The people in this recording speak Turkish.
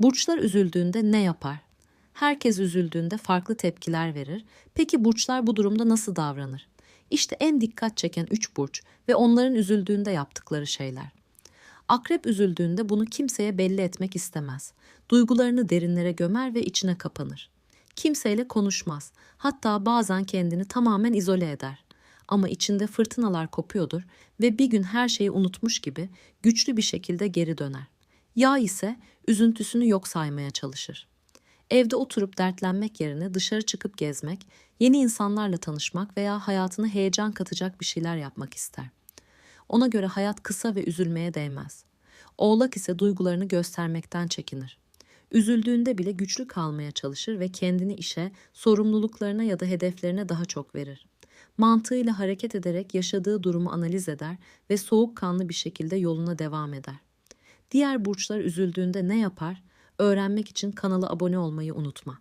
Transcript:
Burçlar üzüldüğünde ne yapar? Herkes üzüldüğünde farklı tepkiler verir. Peki burçlar bu durumda nasıl davranır? İşte en dikkat çeken üç burç ve onların üzüldüğünde yaptıkları şeyler. Akrep üzüldüğünde bunu kimseye belli etmek istemez. Duygularını derinlere gömer ve içine kapanır. Kimseyle konuşmaz. Hatta bazen kendini tamamen izole eder. Ama içinde fırtınalar kopuyordur ve bir gün her şeyi unutmuş gibi güçlü bir şekilde geri döner. Yağ ise üzüntüsünü yok saymaya çalışır. Evde oturup dertlenmek yerine dışarı çıkıp gezmek, yeni insanlarla tanışmak veya hayatına heyecan katacak bir şeyler yapmak ister. Ona göre hayat kısa ve üzülmeye değmez. Oğlak ise duygularını göstermekten çekinir. Üzüldüğünde bile güçlü kalmaya çalışır ve kendini işe, sorumluluklarına ya da hedeflerine daha çok verir. Mantığıyla hareket ederek yaşadığı durumu analiz eder ve soğukkanlı bir şekilde yoluna devam eder. Diğer burçlar üzüldüğünde ne yapar? Öğrenmek için kanala abone olmayı unutma.